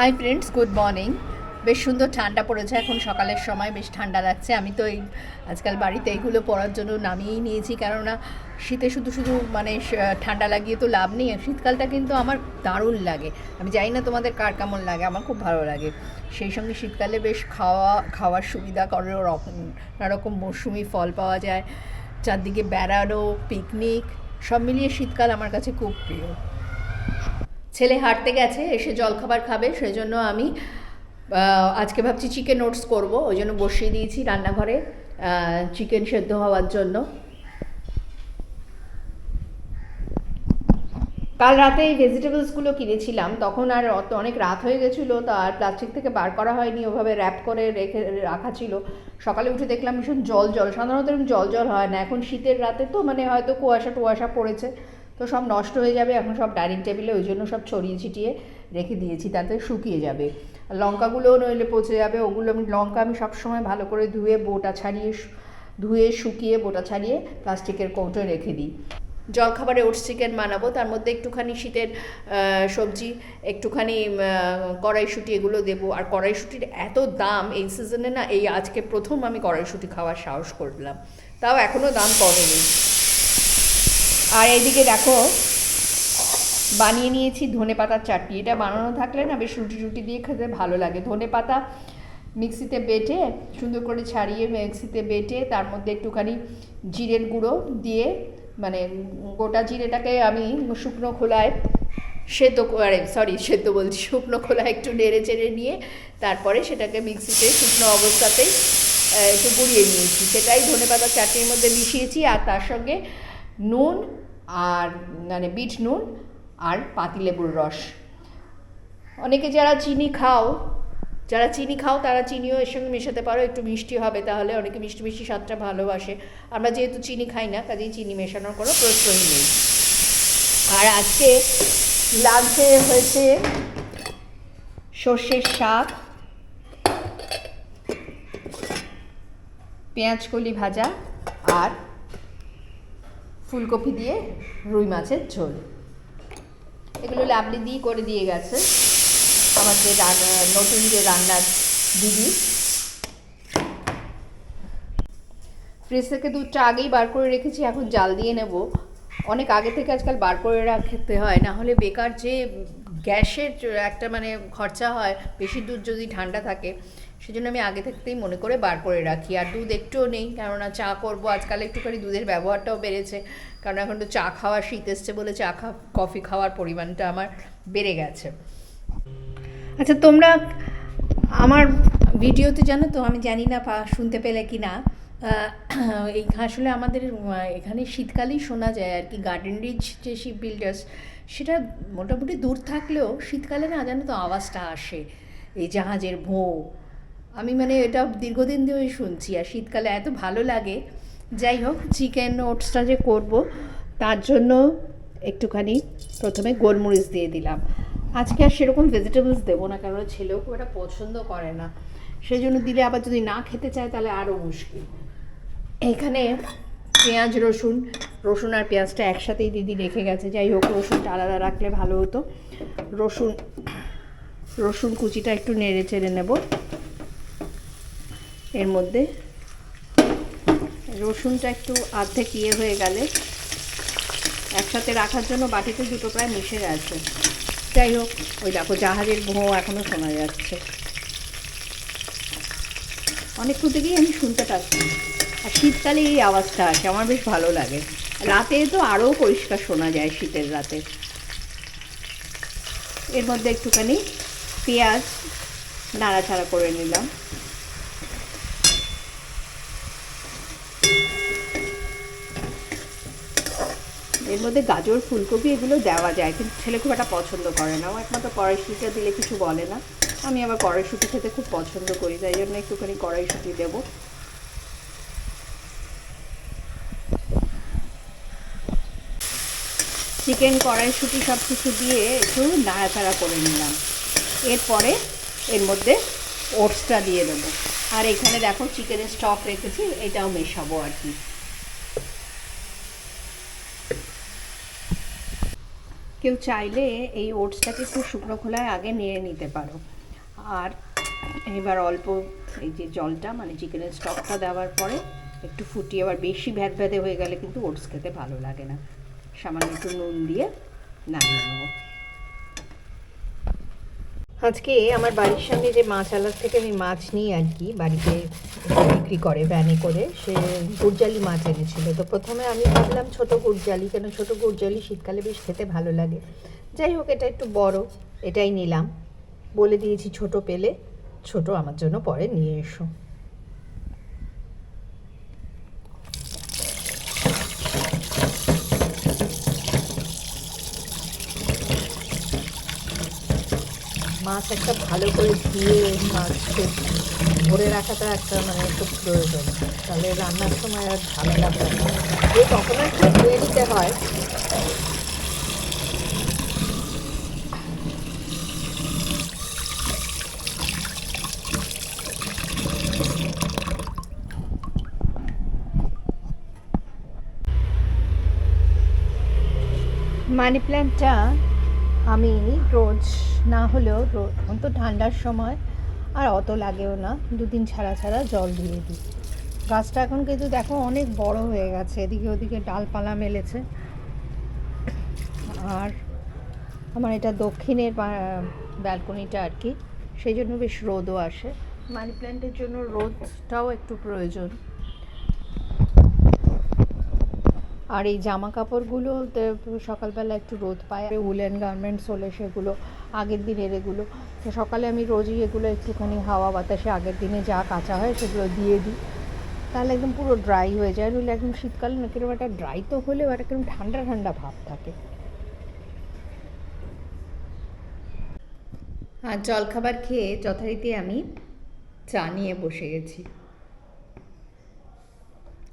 Hi friends good morning বেশ সুন্দর ঠান্ডা পড়েছে এখন সকালের সময়, বেশ ঠান্ডা লাগছে। আমি তো এই আজকাল বাড়িতে এইগুলো পরার জন্য নামিয়েই নিয়েছি, কেননা শীতে শুধু শুধু মানে ঠান্ডা লাগিয়ে তো লাভ নেই শীতকালটা কিন্তু আমার দারুণ লাগে। আমি জানি না তোমাদের কার কেমন লাগে, আমার খুব ভালো লাগে। সেই সঙ্গে শীতকালে বেশ খাওয়া, খাওয়ার সুবিধা করে রকম নানা রকম মৌসুমি ফল পাওয়া যায়, চারদিকে বেড়ানো পিকনিক সব মিলিয়ে শীতকাল আমার কাছে খুব প্রিয়। ছেলে হাঁটতে গেছে, এসে জলখাবার খাবে সেই জন্য আমি আজকে ভাবছি চিকেন ওটস করব, ওই জন্য বসিয়ে দিয়েছি রান্নাঘরে চিকেন সেদ্ধ হওয়ার জন্য। কাল রাতে এই ভেজিটেবলসগুলো কিনেছিলাম, তখন আর অত অনেক রাত হয়ে গেছিল, তো আর প্লাস্টিক থেকে বার করা হয়নি, ওভাবে র্যাপ করে রেখে, রাখা ছিল। সকালে উঠে দেখলাম ভীষণ জল জল, সাধারণত জল জল হয় না, এখন শীতের রাতে তো মানে হয়তো কুয়াশা টুয়াশা পড়েছে। তো সব নষ্ট হয়ে যাবে, এখন সব ডাইনিং টেবিলে ওই জন্য সব ছড়িয়ে ছিটিয়ে রেখে দিয়েছি, তাতে শুকিয়ে যাবে। লঙ্কাগুলোও নইলে পচে যাবে, ওগুলো আমি লঙ্কা আমি সবসময় ভালো করে ধুয়ে বোটা ছাড়িয়ে ধুয়ে শুকিয়ে বোটা ছাড়িয়ে প্লাস্টিকের কৌটোয় রেখে দিই। জলখাবারে ওটস চিকেন বানাবো, তার মধ্যে একটুখানি শীতের সবজি, একটুখানি কড়াইশুঁটি এগুলো দেবো। আর কড়াইশুঁটির এত দাম, এই সিজনে না, এই আজকে প্রথম আমি কড়াইশুঁটি খাওয়ার সাহস করলাম। তাও এখনও দাম কমেনি। আর এইদিকে দেখো, বানিয়ে নিয়েছি ধনে পাতার চাটনি। এটা বানানো থাকলে না বেশ রুটি রুটি দিয়ে খেতে ভালো লাগে। ধনে পাতা মিক্সিতে বেটে, সুন্দর করে ছাড়িয়ে মিক্সিতে বেটে, তার মধ্যে একটুখানি জিরের গুঁড়ো দিয়ে মানে গোটা জিরেটাকে আমি শুকনো খোলায় সেদ্ধ আরে সরি সেদ্ধ বলছি, শুকনো খোলা একটু নেড়ে চেড়ে নিয়ে, তারপরে সেটাকে মিক্সিতে শুকনো অবস্থাতেই একটু গুঁড়িয়ে নিয়েছি। সেটাই ধনে পাতা চাটনির মধ্যে মিশিয়েছি আর তার সঙ্গে নুন আর মানে বিট নুন আর পাতিলেবুর রস। অনেকে যারা চিনি খাও, যারা চিনি খাও তারা চিনিও এর সঙ্গে মেশাতে পারো, একটু মিষ্টি হবে তাহলে অনেকে মিষ্টি মিষ্টি স্বাদটা ভালোবাসে। আমরা যেহেতু চিনি খাই না, কাজেই চিনি মেশানোর কোনো প্রশ্নই নেই। আর আজকে লাঞ্চে হয়েছে সর্ষের শাক, পেঁয়াজকলি ভাজা আর ফুলকপি দিয়ে রুই মাছের ঝোল। এগুলো লাবলি দিয়ে করে দিয়ে গেছে। আমার যে নতুন যে রান্নার দিদি। ফ্রিজ থেকে দুধটা আগেই বার করে রেখেছি, এখন জাল দিয়ে নেব। অনেক আগে থেকে আজকাল বার করে রাখতে হয়, না হলে বেকার যে গ্যাসের একটা মানে খরচা হয়, বেশি দুধ যদি ঠান্ডা থাকে সেজন্য আমি আগে থাকতেই মনে করে বার করে রাখি। আর দুধ একটুও নেই, কেননা চা করব। আজকাল একটুখানি দুধের ব্যবহারটাও বেড়েছে কারণ এখন তো চা খাওয়া শীত এসছে বলে চা খা, কফি খাওয়ার পরিমাণটা আমার বেড়ে গেছে। আচ্ছা তোমরা আমার ভিডিওতে জানো তো, আমি জানি না পা- শুনতে পেলে কি না এই আসলে আমাদের এখানে শীতকালেই শোনা যায় আর কি গার্ডেন রিচ যে শিপ বিল্ডার্স সেটা মোটামুটি দূর থাকলেও শীতকালে না জানো তো আওয়াজটা আসে। এই জাহাজের ভোঁ আমি মানে এটা দীর্ঘদিন ধরেই শুনছি আর শীতকালে এত ভালো লাগে। যাই হোক চিকেন ওটসটা যে করব, তার জন্য একটুখানি প্রথমে গোলমরিচ দিয়ে দিলাম। আজকে আর সেরকম ভেজিটেবলস দেবো না, কারণ ছেলেও খুব একটা পছন্দ করে না। সেই জন্য দিলে আবার যদি না খেতে চায়, তাহলে আরও মুশকিল। এখানে পেঁয়াজ, রসুন রসুন আর পেঁয়াজটা একসাথেই দিদি রেখে গেছে। যাই হোক রসুনটা আলাদা রাখলে ভালো হতো। রসুন রসুন কুচিটা একটু নেড়ে চেড়ে নেব। এর মধ্যে রসুনটা একটু অর্ধেক ইয়ে হয়ে গেলে একসাথে রাখার জন্য বাটিতে দুটো প্রায় মিশে গেছে। যাই হোক, ওই দেখো জাহাজের ভোঁ এখনও শোনা যাচ্ছে। অনেকক্ষণ থেকেই আমি শুনতে পাচ্ছি। আর শীতকালে এই আওয়াজটা আসে, আমার বেশ ভালো লাগে। রাতে তো আরও পরিষ্কার শোনা যায় শীতের রাতে। এর মধ্যে একটুখানি পেঁয়াজ নাড়াচাড়া করে নিলাম। এর মধ্যে গাজর, ফুলকপি এগুলো দেওয়া যায়, কিন্তু ছেলে খুব একটা পছন্দ করে না। আমার একমাত্র কড়াইশুটিটা দিলে কিছু বলে না। আমি আবার কড়াইশুটি খেতে খুব পছন্দ করি, তাই জন্য একটুখানি কড়াইশুটি দেবো। চিকেন, কড়াইশুটি সব কিছু দিয়ে একটু নাড়াচাড়া করে নিলাম। এরপরে এর মধ্যে ওটসটা দিয়ে দেবো। আর এখানে দেখো চিকেনের স্টক রেখেছি, এটাও মেশাবো আর কি। কেউ চাইলে এই ওটসটাকে একটু শুকনো খোলায় আগে নেড়ে নিতে পারো। আর এবার অল্প এই যে জলটা মানে চিকেনের স্টকটা দেওয়ার পরে একটু ফুটিয়ে, আবার বেশি ভ্যাদ ভ্যাদে হয়ে গেলে কিন্তু ওটস খেতে ভালো লাগে না। সামান্য একটু নুন দিয়ে নামিয়ে নেব। আজকে আমার বাড়ির সামনে যে মাছ আলার থেকে আমি মাছ নিই আর কি, বাড়িতে বিক্রি করে ভ্যানে করে, সে গুড়জালি মাছ এনেছিল। তো প্রথমে আমি ভাবলাম ছোট গুড়জালি, কেন ছোট গুড়জালি শীতকালে বেশ খেতে ভালো লাগে। যাই হোক, এটা একটু বড়, এটাই নিলাম। বলে দিয়েছি ছোট পেলে, ছোট আমার জন্য পরে নিয়ে এসো। মাছ একটা ভালো করে ধুয়ে মাছকে ভরে রাখাটা একটা মানে খুব প্রয়োজন। তাহলে রান্নার সময় আর ঝামেলা হয় যে কখনো একটু ধুয়ে দিতে হয়। মানি প্ল্যান্টটা আমি রোজ না হলেও তো ঠান্ডার সময়, আর অত লাগেও না। দুদিন ছাড়া ছাড়া জল দিয়ে দিই। গাছটা এখন কিন্তু দেখো অনেক বড় হয়ে গেছে। এদিকে ওদিকে ডালপালা মেলেছে। আর আমার এটা দক্ষিণের ব্যালকনিটা আর কি। সেই জন্য বেশ রোদও আসে। মানি প্ল্যান্টের জন্য রোদটাও একটু প্রয়োজন। আর এই জামা কাপড়গুলো সকালবেলা একটু রোদ পায়। উলেন গার্মেন্টস হলে সেগুলো, আগের দিনের এগুলো। তো সকালে আমি রোজই এগুলো একটুখানি হাওয়া বাতাসে আগের দিনে যা কাঁচা হয় সেগুলো দিয়ে দিই। তাহলে একদম পুরো ড্রাই হয়ে যায়। নইলে একদম শীতকালে না কীরকম একটা ড্রাই তো হলেও একটা কীরকম ঠান্ডা ঠান্ডা ভাব থাকে। আর জলখাবার খেয়ে যথারীতি আমি চা নিয়ে বসে গেছি।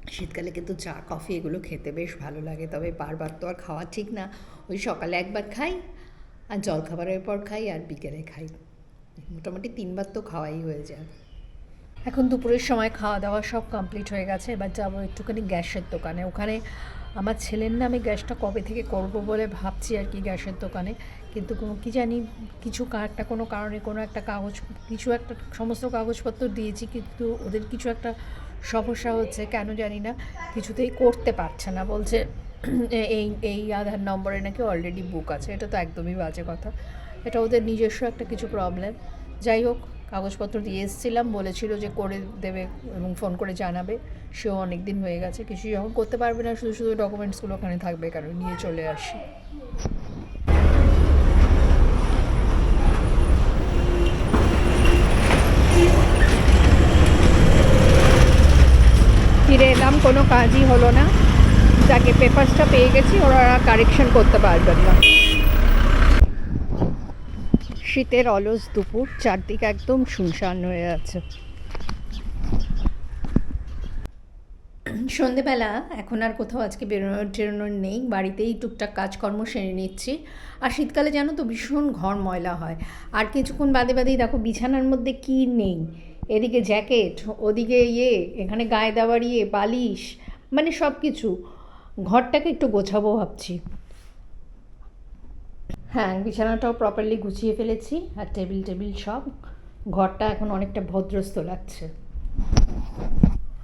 শীতকালে কিন্তু চা, কফি এগুলো খেতে বেশ ভালো লাগে। তবে বারবার তো আর খাওয়া ঠিক না। ওই সকালে একবার খাই, আর জলখাবারের পর খাই, আর বিকেলে খাই। মোটামুটি তিনবার তো খাওয়াই হয়ে যায়। এখন দুপুরের সময় খাওয়া দাওয়া সব কমপ্লিট হয়ে গেছে। এবার যাব একটুখানি গ্যাসের দোকানে। ওখানে আমার ছেলের নামে গ্যাসটা কবে থেকে করব বলে ভাবছি আর কি গ্যাসের দোকানে। কিন্তু কোনো, কী জানি কিছু একটা কোনো কারণে কোনো একটা কাগজ, কিছু একটা সমস্ত কাগজপত্র দিয়েছি। কিন্তু ওদের কিছু একটা সমস্যা হচ্ছে, কেন জানি না, কিছুতেই করতে পারছে না। বলছে, এই এই আধার নম্বরে নাকি অলরেডি বুক আছে, এটা তো একদমই বাজে কথা। এটা ওদের নিজস্ব একটা কিছু প্রবলেম যাই হোক, কাগজপত্র দিয়ে এসেছিলাম, বলেছিল যে করে দেবে এবং ফোন করে জানাবে। সেও অনেক দিন হয়ে গেছে কিছু যখন করতে পারবে না, শুধু শুধু ডকুমেন্টসগুলো ওখানে থাকবে, কারণ নিয়ে চলে আসি। ফিরে এলাম, কোনো কাজই হলো না। যাকে পেপারসটা পেয়ে গেছি, ওরা কারেকশন করতে পারবেন না। শীতের অলস দুপুর, চারদিকে একদম শুনশান হয়ে আছে। সন্ধেবেলা, এখন আর কোথাও আজকে বেরোনোর টেরোনোর নেই, বাড়িতেই টুকটাক কাজকর্ম সেরে নিচ্ছি। আর শীতকালে জানো তো ভীষণ ঘর ময়লা হয়। আর কিছুক্ষণ বাদে বাদেই দেখো বিছানার মধ্যে কী নেই। এদিকে জ্যাকেট, ওদিকে ইয়ে এখানে গায়ে দেওয়ার ইয়ে বালিশ মানে সব কিছু ঘরটাকে একটু গোছাবো ভাবছি। হ্যাঁ বিছানাটাও প্রপারলি গুছিয়ে ফেলেছি আর টেবিল টেবিল সব। ঘরটা এখন অনেকটা ভদ্রস্ত লাগছে।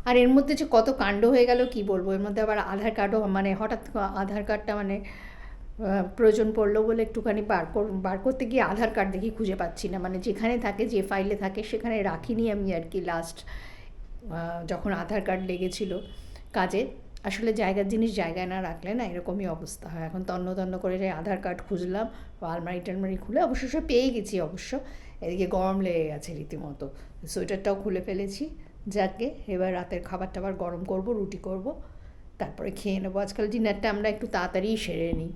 আর এর মধ্যে যে কত কাণ্ড হয়ে গেল কি বলব? এর মধ্যে আবার আধার কার্ডও মানে হঠাৎ আধার কার্ডটা মানে প্রয়োজন পড়ল বলে একটুখানি বার কর, বার করতে গিয়ে আধার কার্ড দেখি খুঁজে পাচ্ছি না। মানে যেখানে থাকে, যে ফাইলে থাকে, সেখানে রাখিনি আমি আর কি লাস্ট যখন আধার কার্ড লেগেছিল কাজে। আসলে জায়গার জিনিস জায়গায় না রাখলে না এরকমই অবস্থা হয়। এখন তন্ন তন্ন করে যে আধার কার্ড খুঁজলাম, আলমারি টালমারি খুলে অবশ্য সব পেয়ে গেছি অবশ্য। এদিকে গরম লেগে গেছে রীতিমতো। সোয়েটারটাও খুলে ফেলেছি। যাকে এবার রাতের খাবার টাবার গরম করব, রুটি করব। তারপরে খেয়ে নেব। আজকাল ডিনারটা আমরা একটু তাড়াতাড়িই সেরে নিই।